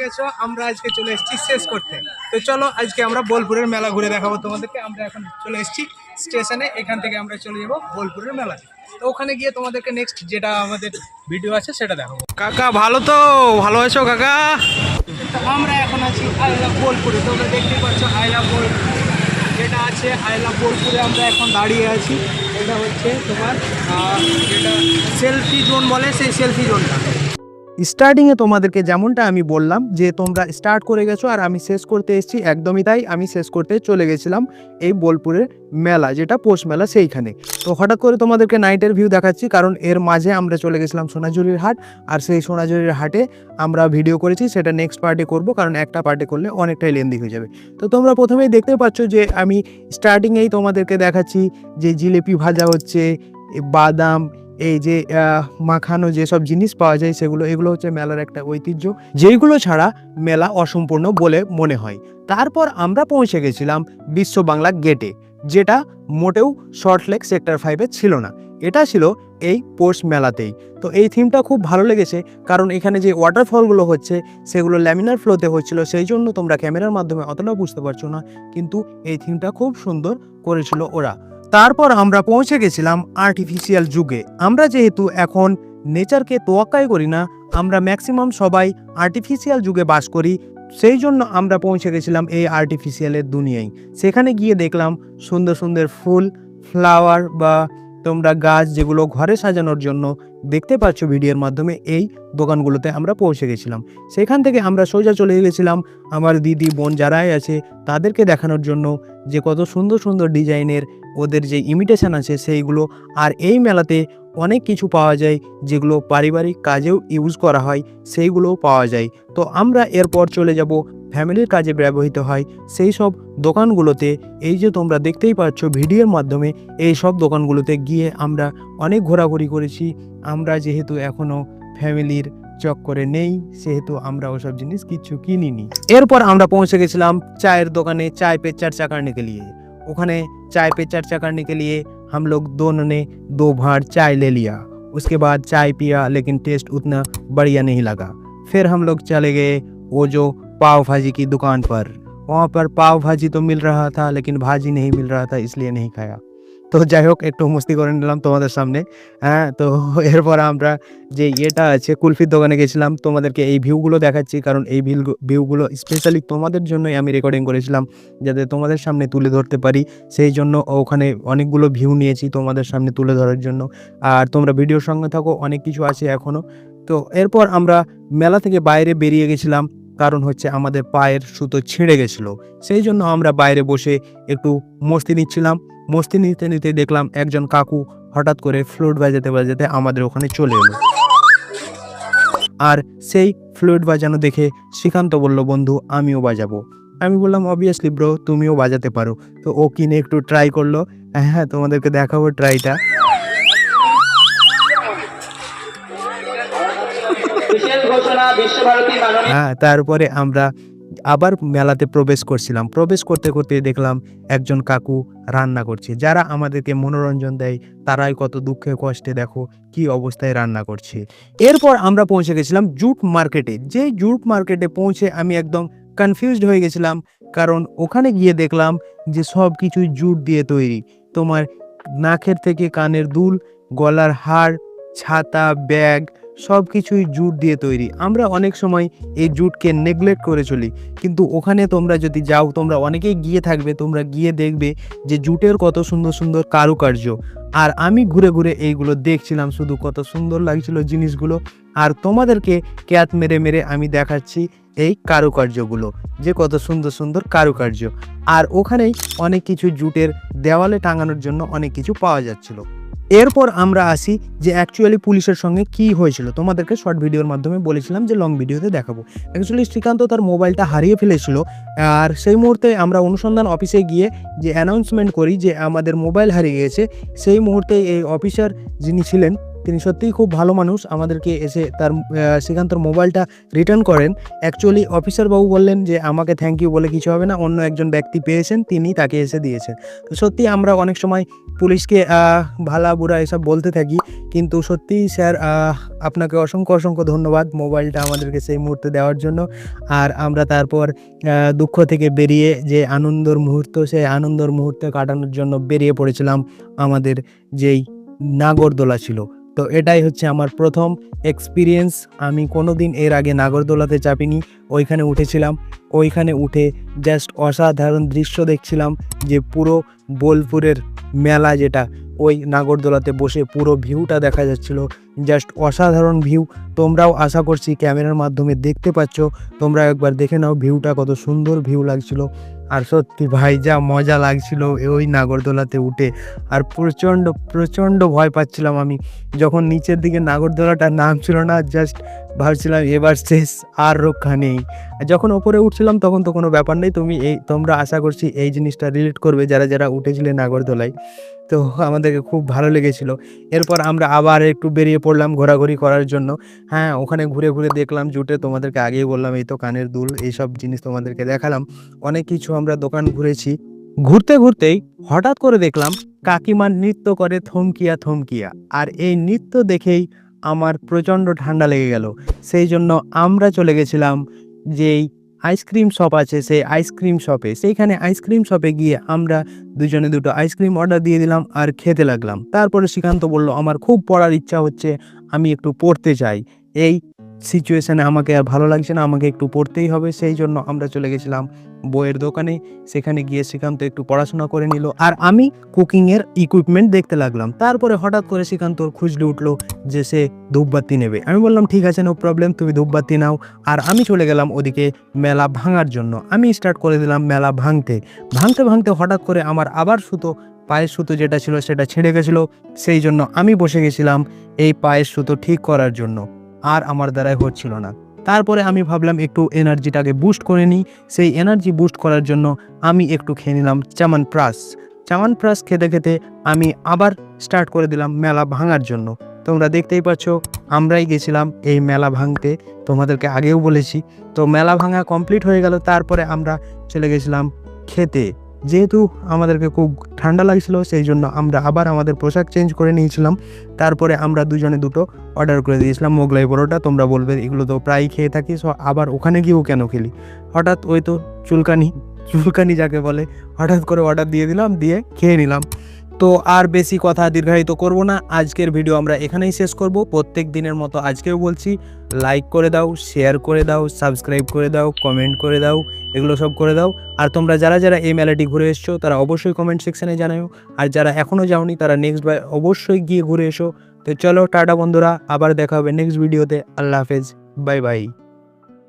গেছো আমরা আজকে চলে এসেছি শেষ করতে। তো চলো আজকে আমরা বোলপুরের মেলা ঘুরে দেখাবো তোমাদেরকে। আমরা এখন চলে এসেছি স্টেশনে এখান থেকে আমরা চলে যাব বোলপুরের মেলাতে। তো ওখানে গিয়ে তোমাদেরকে নেক্সট যেটা আমাদের ভিডিও আছে সেটা দেখাবো। কাকা ভালো তো? ভালো আছো কাকা? আমরা এখন আছি আই লাভ বোলপুরে। তোমরা দেখতেই পাচ্ছ আই লাভ বোলপুর। যেটা আছে আই লাভ বোলপুরে আমরা এখন দাঁড়িয়ে আছি। এটা হচ্ছে তোমার যেটা সেলফি জোন বলে সেই সেলফি জোনটা স্টার্টিংয়ে তোমাদেরকে যেমনটা আমি বললাম যে তোমরা স্টার্ট করে গেছো আর আমি শেষ করতে এসেছি, একদমই তাই আমি শেষ করতে চলে গেছিলাম এই বোলপুরের মেলা, যেটা পৌষ মেলা সেইখানে। তো হঠাৎ করে তোমাদেরকে নাইটের ভিউ দেখাচ্ছি, কারণ এর মাঝে আমরা চলে গেছিলাম সোনাঝুরির হাট আর সেই সোনাঝুরির হাটে আমরা ভিডিও করেছি, সেটা নেক্সট পার্টে করব, কারণ একটা পার্টে করলে অনেকটাই লেন্দি হয়ে যাবে। তো তোমরা প্রথমেই দেখতে পাচ্ছ যে আমি স্টার্টিংয়েই তোমাদেরকে দেখাচ্ছি যে জিলিপি ভাজা হচ্ছে বাদাম এই যে মাখানো যেসব জিনিস পাওয়া যায় সেগুলো, এগুলো হচ্ছে মেলার একটা ঐতিহ্য। যেইগুলো ছাড়া মেলা অসম্পূর্ণ বলে মনে হয়। তারপর আমরা পৌঁছে গেছিলাম বিশ্ব বাংলা গেটে, যেটা মোটেও শর্টলেক সেক্টর ফাইভে ছিল না। এটা ছিল এই পোস্ট মেলাতেই। তো এই থিমটা খুব ভালো লেগেছে, কারণ এখানে যে ওয়াটারফলগুলো হচ্ছে, সেগুলো ল্যামিনার ফ্লোতে হচ্ছিল, সেই জন্য তোমরা ক্যামেরার মাধ্যমে অতটা বুঝতে পারছ না, কিন্তু এই থিমটা খুব সুন্দর করেছিল ওরা। তারপর আমরা পৌঁছে গেছিলাম আর্টিফিশিয়াল যুগে। আমরা যেহেতু এখন নেচারকে তোয়াক্কাই করি না, আমরা ম্যাক্সিমাম সবাই আর্টিফিশিয়াল যুগে বাস করি, সেই জন্য আমরা পৌঁছে গেছিলাম এই আর্টিফিশিয়ালের দুনিয়ায়। সেখানে গিয়ে দেখলাম সুন্দর সুন্দর ফুল ফ্লাওয়ার বা তোমরা গাছ যেগুলো ঘরে সাজানোর জন্য দেখতে পাচ্ছ ভিডিওর মাধ্যমে এই দোকানগুলোতে আমরা পৌঁছে গেছিলাম। সেখান থেকে আমরা সোজা চলে গেছিলাম আমার দিদি, বোন যারাই আছে তাদেরকে দেখানোর জন্য যে কত সুন্দর সুন্দর ডিজাইনের ওদের যে ইমিটেশন আছে সেইগুলো। আর এই মেলাতে অনেক কিছু পাওয়া যায় যেগুলো পারিবারিক কাজেও ইউজ করা হয়, সেইগুলোও পাওয়া যায়। তো আমরা এরপর চলে যাব ফ্যামিলির কাজে ব্যবহৃত হয় সেই সব দোকানগুলোতে এই যে তোমরা দেখতেই পাচ্ছ ভিডিওর মাধ্যমে এই সব দোকানগুলোতে গিয়ে আমরা অনেক ঘোরাঘুরি করেছি আমরা যেহেতু এখনও ফ্যামিলির চক্করে নেই সেহেতু আমরা ওসব জিনিস কিছু কিনিনি এরপর আমরা পৌঁছে গেছিলাম চায়ের দোকানে চায় पे चर्चा करने के लिए ওখানে चाय पे चर्चा करने के लिए हम लोग दोनों ने दो भार चाय ले लिया उसके बाद चाय पिया लेकिन टेस्ट उतना बढ़िया नहीं लगा फिर हम लोग चले गए वो जो पाव भाजी की दुकान पर वहाँ पर पाव भाजी तो मिल रहा था लेकिन भाजी नहीं मिल रहा था इसलिए नहीं खाया তো যাই হোক একটু মস্তি করে নিলাম তোমাদের সামনে হ্যাঁ তো এরপর আমরা যে ইয়েটা আছে কুলফির দোকানে গেছিলাম তোমাদেরকে এই ভিউগুলো দেখাচ্ছি কারণ এই ভিউ ভিউগুলো স্পেশালি তোমাদের জন্যই আমি রেকর্ডিং করেছিলাম যাতে তোমাদের সামনে তুলে ধরতে পারি সেই জন্য ওখানে অনেকগুলো ভিউ নিয়েছি তোমাদের সামনে তুলে ধরার জন্য আর তোমরা ভিডিওর সঙ্গে থাকো অনেক কিছু আছে এখনও তো এরপর আমরা মেলা থেকে বাইরে বেরিয়ে গেছিলাম কারণ হচ্ছে আমাদের পায়ের সুতো ছিঁড়ে গেছিল। সেই জন্য আমরা বাইরে বসে একটু মস্তি নিচ্ছিলাম। মস্তি নিতে নিতে দেখলাম একজন কাকু হঠাৎ করে ফ্লুট বাজাতে বাজাতে আমাদের ওখানে চলে এলো। আর সেই ফ্লুট বাজানো দেখে শ্রীকান্ত বলল, বন্ধু, আমিও বাজাবো। আমি বললাম অবভিয়াসলি ব্রো তুমিও বাজাতে পারো। তো ও কিনে একটু ট্রাই করল। হ্যাঁ তোমাদেরকে দেখাবো ট্রাইটা হ্যাঁ তারপরে আমরা আবার মেলাতে প্রবেশ করছিলাম। প্রবেশ করতে করতে দেখলাম একজন কাকু রান্না করছে। যারা আমাদেরকে মনোরঞ্জন দেয়, তারাই কত দুঃখে কষ্টে দেখো কি অবস্থায় রান্না করছে। এরপর আমরা পৌঁছে গেছিলাম জুট মার্কেটে। যে জুট মার্কেটে পৌঁছে আমি একদম কনফিউজড হয়ে গেছিলাম। কারণ ওখানে গিয়ে দেখলাম যে সব কিছুই জুট দিয়ে তৈরি। তোমার নাকের থেকে কানের দুল, গলার হার, ছাতা, ব্যাগ সব কিছুই জুট দিয়ে তৈরি। আমরা অনেক সময় এই জুটকে নেগলেক্ট করে চলি। কিন্তু ওখানে তোমরা যদি যাও, তোমরা অনেকেই গিয়ে থাকবে, তোমরা গিয়ে দেখবে যে জুটের কত সুন্দর সুন্দর কারুকার্য। আর আমি ঘুরে ঘুরে এইগুলো দেখছিলাম, শুধু কত সুন্দর লাগছিল জিনিসগুলো। আর তোমাদেরকে ক্যাত মেরে মেরে আমি দেখাচ্ছি এই কারুকার্যগুলো, যে কত সুন্দর সুন্দর কারুকার্য। আর ওখানেই অনেক কিছু জুটের দেওয়ালে টাঙানোর জন্য অনেক কিছু পাওয়া যাচ্ছিল। এরপর আমরা আসি যে অ্যাকচুয়ালি পুলিশের সঙ্গে কি হয়েছিল। তোমাদেরকে শর্ট ভিডিওর মাধ্যমে বলেছিলাম যে লং ভিডিওতে দেখাবো। অ্যাকচুয়ালি শ্রীকান্ত তার মোবাইলটা হারিয়ে ফেলেছিল আর সেই মুহূর্তে আমরা অনুসন্ধান অফিসে গিয়ে যে অ্যানাউন্সমেন্ট করি যে আমাদের মোবাইল হারিয়ে গেছে, সেই মুহূর্তে এই অফিসার যিনি ছিলেন তিনি সত্যিই খুব ভালো মানুষ। আমাদেরকে এসে তার শ্রীকান্তর মোবাইলটা রিটার্ন করেন। অ্যাকচুয়ালি অফিসার বাবু বললেন যে, আমাকে থ্যাংক ইউ বলে কিছু হবে না। অন্য একজন ব্যক্তি পেয়েছেন, তিনি তাকে এসে দিয়েছেন। তো সত্যি আমরা অনেক সময় পুলিশকে ভালা বুড়া এসব বলতে থাকি। কিন্তু সত্যিই স্যার আপনাকে অসংখ্য অসংখ্য ধন্যবাদ মোবাইলটা আমাদেরকে সেই মুহূর্তে দেওয়ার জন্য। আর আমরা তারপর দুঃখ থেকে বেরিয়ে যে আনন্দর মুহূর্ত, সেই আনন্দর মুহূর্তে কাটানোর জন্য বেরিয়ে পড়েছিলাম আমাদের যেই নাগরদোলা ছিল। তো এটাই হচ্ছে আমার প্রথম এক্সপিরিয়েন্স আমি কোনো দিন এর আগে নাগরদোলাতে চাপিনি, ওইখানে উঠেছিলাম। ওইখানে উঠে জাস্ট অসাধারণ দৃশ্য দেখছিলাম যে পুরো বোলপুরের মেলা যেটা, ওই নাগরদোলাতে বসে পুরো ভিউটা দেখা যাচ্ছিল। জাস্ট অসাধারণ ভিউ তোমরাও আশা করছি ক্যামেরার মাধ্যমে দেখতে পাচ্ছ। তোমরা একবার দেখে নাও ভিউটা কত সুন্দর ভিউ লাগছিল। আর সত্যি ভাই, যা মজা লাগছিল ওই নাগরদোলাতে উঠে। আর প্রচণ্ড প্রচণ্ড ভয় পাচ্ছিলাম আমি। যখন নিচের দিকে নাগরদোলাটা নামছিল না জাস্ট ভাবছিলাম এবার শেষ, আর রক্ষা নেই। যখন ওপরে উঠছিলাম তখন তো কোনো ব্যাপার নেই, তুমি এই, তোমরা আশা করছি এই জিনিসটা রিলেট করবে যারা যারা উঠেছিলে নাগরদোলায়। তো আমাদেরকে খুব ভালো লেগেছিল। এরপর আমরা আবার একটু বেরিয়ে পড়লাম ঘোরাঘুরি করার জন্য। হ্যাঁ ওখানে ঘুরে ঘুরে দেখলাম জুটে তোমাদেরকে আগেই বললাম, এই তো কানের দুল, এইসব জিনিস তোমাদেরকে দেখালাম। অনেক কিছু আমরা দোকান ঘুরেছি। ঘুরতে ঘুরতেই হঠাৎ করে দেখলাম কাকিমার নৃত্য করে থমকিয়া থমকিয়া। আর এই নৃত্য দেখেই আমার প্রচণ্ড ঠান্ডা লেগে গেল। সেই জন্য আমরা চলে গেছিলাম যেই আইসক্রিম শপ আছে, সেই আইসক্রিম শপে। সেইখানে আইসক্রিম শপে গিয়ে আমরা দুজনে দুটো আইসক্রিম অর্ডার দিয়ে দিলাম আর খেতে লাগলাম। তারপরে শ্রীকান্ত বলল, আমার খুব পড়ার ইচ্ছা হচ্ছে, আমি একটু পড়তে চাই। এই সিচুয়েশানে আমাকে আর ভালো লাগছে না, আমাকে একটু পড়তেই হবে। সেই জন্য আমরা চলে গেছিলাম বইয়ের দোকানে। সেখানে গিয়ে শ্রীকান্ত একটু পড়াশোনা করে নিল। আর আমি কুকিংয়ের ইকুইপমেন্ট দেখতে লাগলাম। তারপরে হঠাৎ করে শ্রীকান্ত খুঁজলে উঠল যে সে ধূপবাতি নেবে। আমি বললাম, ঠিক আছে নো প্রবলেম তুমি ধূপবাতি নাও। আর আমি চলে গেলাম ওদিকে মেলা ভাঙার জন্য। আমি স্টার্ট করে দিলাম মেলা ভাঙতে। ভাঙতে ভাঙতে হঠাৎ করে আমার আবার সুতো, পায়ের সুতো যেটা ছিল সেটা ছিঁড়ে গেছিল। সেই জন্য আমি বসে গেছিলাম এই পায়ের সুতো ঠিক করার জন্য। আর আমার দ্বারাই হচ্ছিল না। তারপরে আমি ভাবলাম একটু এনার্জিটাকে বুস্ট করে নিই। সেই এনার্জি বুস্ট করার জন্য আমি একটু খেয়ে নিলাম চামান প্রাস। চামান প্রাস খেতে খেতে আমি আবার স্টার্ট করে দিলাম মেলা ভাঙার জন্য। তোমরা দেখতেই পাচ্ছ আমরাই গেছিলাম এই মেলা ভাঙতে। তোমাদেরকে আগেও বলেছি। তো মেলা ভাঙা কমপ্লিট হয়ে গেল, তারপরে আমরা চলে গেছিলাম খেতে। যেহেতু আমাদেরকে খুব ঠান্ডা লাগছিল, সেই জন্য আমরা আবার আমাদের পোশাক চেঞ্জ করে নিয়েছিলাম। তারপরে আমরা দুজনে দুটো অর্ডার করে দিয়েছিলাম, মোগলাই পরোটা, তোমরা বলবে এগুলো তো প্রায় খেয়ে থাকি সো আবার ওখানে গিয়েও কেন খেলি? হঠাৎ ওই তো চুলকানি চুলকানি যাকে বলে, হঠাৎ করে অর্ডার দিয়ে দিলাম, দিয়ে খেয়ে নিলাম। তো আর বেশি কথা দীর্ঘায়িত করব না। আজকের ভিডিও আমরা এখানেই শেষ করব। প্রত্যেক দিনের মতো আজকেও বলছি লাইক করে দাও শেয়ার করে দাও সাবস্ক্রাইব করে দাও কমেন্ট করে দাও, এগুলো সব করে দাও। আর তোমরা যারা যারা এই মেলাটি ঘুরে এসছো, তারা অবশ্যই কমেন্ট সেকশনে জানাও আর যারা এখনও যাওনি, তারা নেক্সট বার অবশ্যই গিয়ে ঘুরে এসো। তো চলো, টাটা বন্ধুরা, আবার দেখা হবে নেক্সট ভিডিওতে আল্লাহ হাফেজ বাই বাই